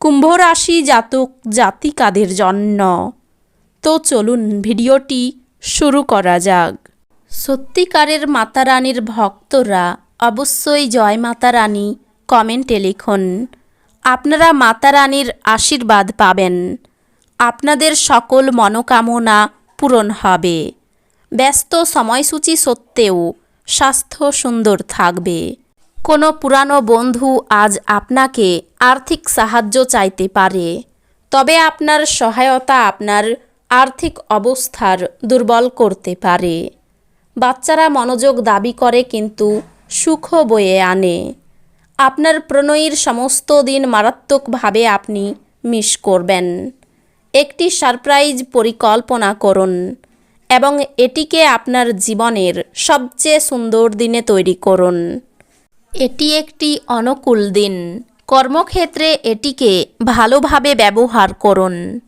কুম্ভ রাশি জাতক জাতিকাদের জন্য। তো চলুন ভিডিওটি শুরু করা যাক। সত্যিকারের মাতা রানীর ভক্তরা অবশ্যই জয় মাতা রানী কমেন্টে লিখুন। আপনারা মাতা রানীর আশীর্বাদ পাবেন। আপনাদের সকল মনোকামনা পূরণ হবে। ব্যস্ত সময়সূচি সত্ত্বেও স্বাস্থ্য সুন্দর থাকবে। কোনো পুরানো বন্ধু আজ আপনাকে আর্থিক সাহায্য চাইতে পারে। তবে আপনার সহায়তা আপনার আর্থিক অবস্থার দুর্বল করতে পারে। বাচ্চারা মনোযোগ দাবি করে কিন্তু সুখ বয়ে আনে। আপনার প্রণয়ীর সমস্ত দিন মারাত্মকভাবে আপনি মিস করবেন। একটি সারপ্রাইজ পরিকল্পনা করুন এবং এটিকে আপনার জীবনের সবচেয়ে সুন্দর দিনে তৈরি করুন। এটি একটি অনুকূল দিন। কর্মক্ষেত্রে এটিকে ভালোভাবে ব্যবহার করুন।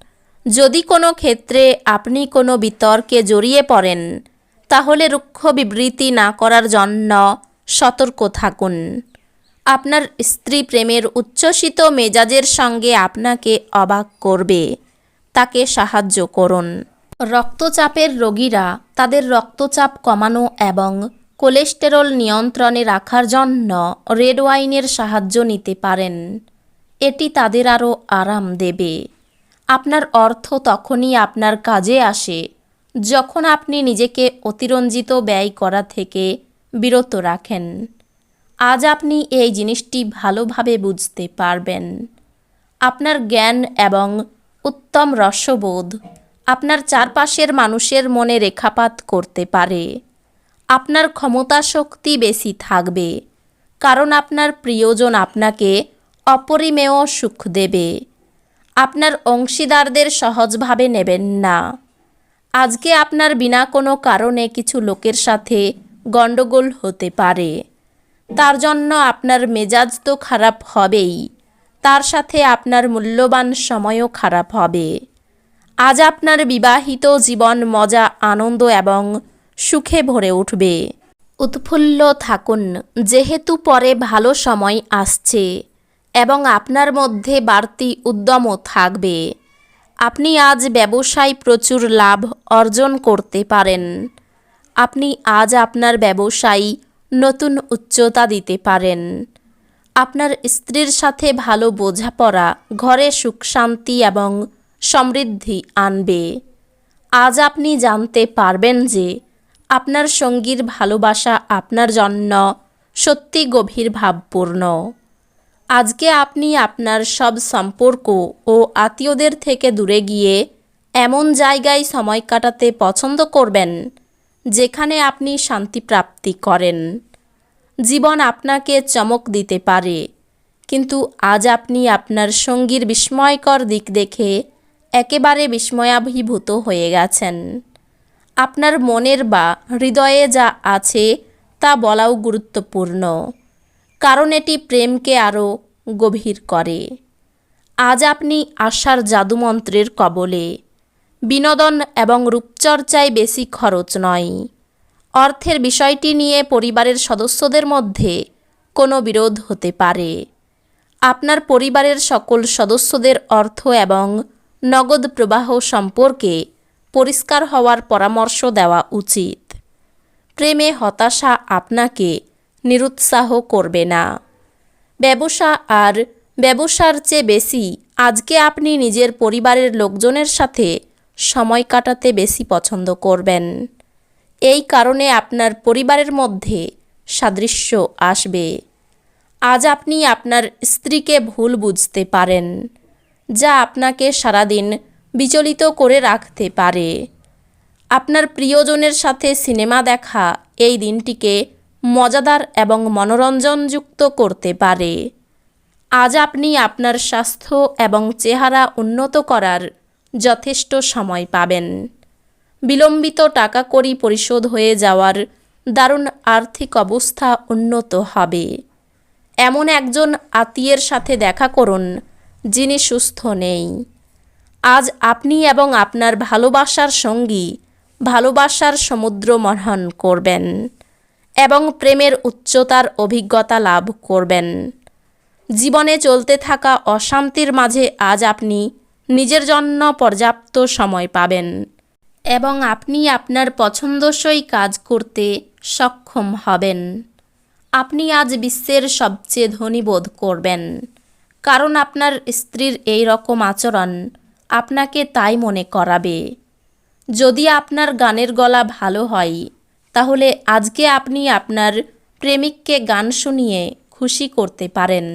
যদি কোনো ক্ষেত্রে আপনি কোনো বিতর্কে জড়িয়ে পড়েন, তাহলে রুক্ষ বিবৃতি না করার জন্য সতর্ক থাকুন। আপনার স্ত্রী প্রেমের উচ্ছ্বসিত মেজাজের সঙ্গে আপনাকে অবাক করবে। তাকে সাহায্য করুন। রক্তচাপের রোগীরা তাদের রক্তচাপ কমানো এবং কোলেস্টেরল নিয়ন্ত্রণে রাখার জন্য রেড ওয়াইনের সাহায্য নিতে পারেন। এটি তাদের আরও আরাম দেবে। আপনার অর্থ তখনই আপনার কাজে আসে যখন আপনি নিজেকে অতিরঞ্জিত ব্যয় করা থেকে বিরত রাখেন। আজ আপনি এই জিনিসটি ভালোভাবে বুঝতে পারবেন। আপনার জ্ঞান এবং উত্তম রসবোধ আপনার চারপাশের মানুষের মনে রেখাপাত করতে পারে। আপনার ক্ষমতা শক্তি বেশি থাকবে, কারণ আপনার প্রিয়জন আপনাকে অপরিমেয় সুখ দেবে। আপনার অংশীদারদের সহজভাবে নেবেন না। আজকে আপনার বিনা কোনো কারণে কিছু লোকের সাথে গণ্ডগোল হতে পারে। তার জন্য আপনার মেজাজ তো খারাপ হবেই, তার সাথে আপনার মূল্যবান সময়ও খারাপ হবে। আজ আপনার বিবাহিত জীবন মজা, আনন্দ এবং সুখে ভরে উঠবে। উৎফুল্ল থাকুন, যেহেতু পরে ভালো সময় আসছে এবং আপনার মধ্যে বাড়তি উদ্যমও থাকবে। আপনি আজ ব্যবসায় প্রচুর লাভ অর্জন করতে পারেন। আপনি আজ আপনার ব্যবসায় নতুন উচ্চতা দিতে পারেন। আপনার স্ত্রীর সাথে ভালো বোঝাপড়া, ঘরে সুখ শান্তি এবং সমৃদ্ধি আনবে। আজ আপনি জানতে পারবেন যে আপনার সঙ্গীর ভালোবাসা আপনার জন্য সত্যি গভীর ভাবপূর্ণ। আজকে আপনি আপনার সব সম্পর্ক ও আত্মীয়দের থেকে দূরে গিয়ে এমন জায়গায় সময় কাটাতে পছন্দ করবেন, যেখানে আপনি শান্তি প্রাপ্তি করেন। জীবন আপনাকে চমক দিতে পারে, কিন্তু আজ আপনি আপনার সঙ্গীর বিস্ময়কর দিক দেখে একেবারে বিস্ময়াভিভূত হয়ে গেছেন। আপনার মনের বা হৃদয়ে যা আছে তা বলাও গুরুত্বপূর্ণ, কারণ এটি প্রেমকে আরও গভীর করে। আজ আপনি আশার জাদুমন্ত্রের কবলে, বিনোদন এবং রূপচর্চায় বেশি খরচ নয়। অর্থের বিষয়টি নিয়ে পরিবারের সদস্যদের মধ্যে কোনো বিরোধ হতে পারে। আপনার পরিবারের সকল সদস্যদের অর্থ এবং নগদ প্রবাহ সম্পর্কে পরিষ্কার হওয়ার পরামর্শ দেওয়া উচিত। প্রেমে হতাশা আপনাকে নিরুৎসাহ করবে না। ব্যবসা আর ব্যবসার চেয়ে বেশি আজকে আপনি নিজের পরিবারের লোকজনের সাথে সময় কাটাতে বেশি পছন্দ করবেন। এই কারণে আপনার পরিবারের মধ্যে সাদৃশ্য আসবে। আজ আপনি আপনার স্ত্রীকে ভুল বুঝতে পারেন, যা আপনাকে সারাদিন বিচলিত করে রাখতে পারে। আপনার প্রিয়জনের সাথে সিনেমা দেখা এই দিনটিকে মজাদার এবং মনোরঞ্জনযুক্ত করতে পারে। আজ আপনি আপনার স্বাস্থ্য এবং চেহারা উন্নত করার যথেষ্ট সময় পাবেন। বিলম্বিত টাকা কড়ি পরিশোধ হয়ে যাওয়ার দারুণ আর্থিক অবস্থা উন্নত হবে। এমন একজন আত্মীয়ের সাথে দেখা করুন যিনি সুস্থ নেই। আজ আপনি এবং আপনার ভালোবাসার সঙ্গী ভালোবাসার সমুদ্র মনন করবেন এবং প্রেমের উচ্চতার অভিজ্ঞতা লাভ করবেন। জীবনে চলতে থাকা অশান্তির মাঝে আজ আপনি নিজের জন্য পর্যাপ্ত সময় পাবেন এবং আপনি আপনার পছন্দসই কাজ করতে সক্ষম হবেন। আপনি আজ বিশ্বের সবচেয়ে ধনী বোধ করবেন, কারণ আপনার স্ত্রীর এই রকম আচরণ আপনাকে তাই মনে করাবে। যদি আপনার গানের গলা ভালো হয়, তাহলে আজকে আপনি আপনার প্রেমিককে গান শুনিয়ে খুশি করতে পারেন।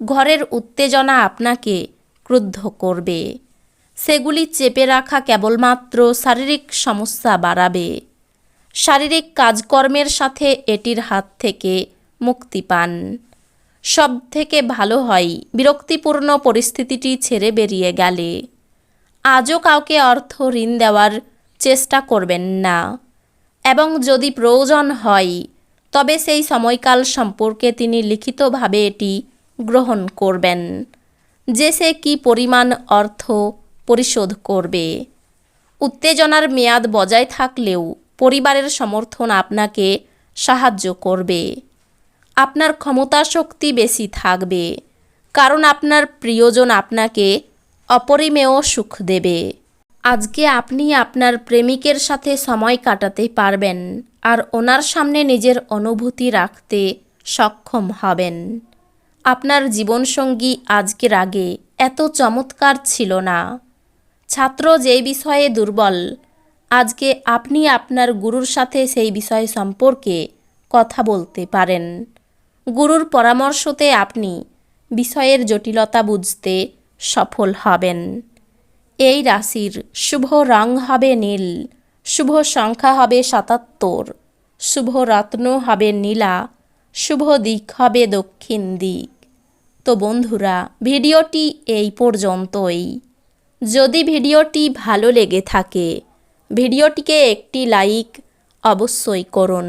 ঘরের উত্তেজনা আপনাকে ক্রুদ্ধ করবে। সেগুলি চেপে রাখা কেবলমাত্র শারীরিক সমস্যা বাড়াবে। শারীরিক কাজকর্মের সাথে এটির হাত থেকে মুক্তি পান। সব থেকে ভালো হয়। বিরক্তিপূর্ণ পরিস্থিতিটি ছেড়ে বেরিয়ে গেলে। আজও কাউকে অর্থ, ঋণ দেওয়ার চেষ্টা করবেন না। এবং যদি প্রয়োজন হয়, তবে সেই সময়কাল সম্পর্কে তিনি লিখিতভাবে এটি গ্রহণ করবেন, যে সে কী পরিমাণ অর্থ পরিশোধ করবে। উত্তেজনার মেয়াদ বজায় থাকলেও পরিবারের সমর্থন আপনাকে সাহায্য করবে। আপনার ক্ষমতা শক্তি বেশি থাকবে। কারণ আপনার প্রিয়জন আপনাকে অপরিমেয় সুখ দেবে। আজকে আপনি আপনার প্রেমিকের সাথে সময় কাটাতে পারবেন আর ওনার সামনে নিজের অনুভূতি রাখতে সক্ষম হবেন। আপনার জীবনসঙ্গী আজকের আগে এত চমৎকার ছিল না। ছাত্র যে বিষয়ে দুর্বল, আজকে আপনি আপনার গুরুর সাথে সেই বিষয় সম্পর্কে কথা বলতে পারেন। গুরুর পরামর্শতে আপনি বিষয়ের জটিলতা বুঝতে সফল হবেন। এই রাশির শুভ রং হবে নীল, শুভ সংখ্যা হবে সাতাত্তর, শুভ রত্ন হবে নীলা, শুভ দিক হবে দক্ষিণ দিক। তো বন্ধুরা, ভিডিওটি এই পর্যন্তই। যদি ভিডিওটি ভালো লেগে থাকে, ভিডিওটিকে একটি লাইক অবশ্যই করুন।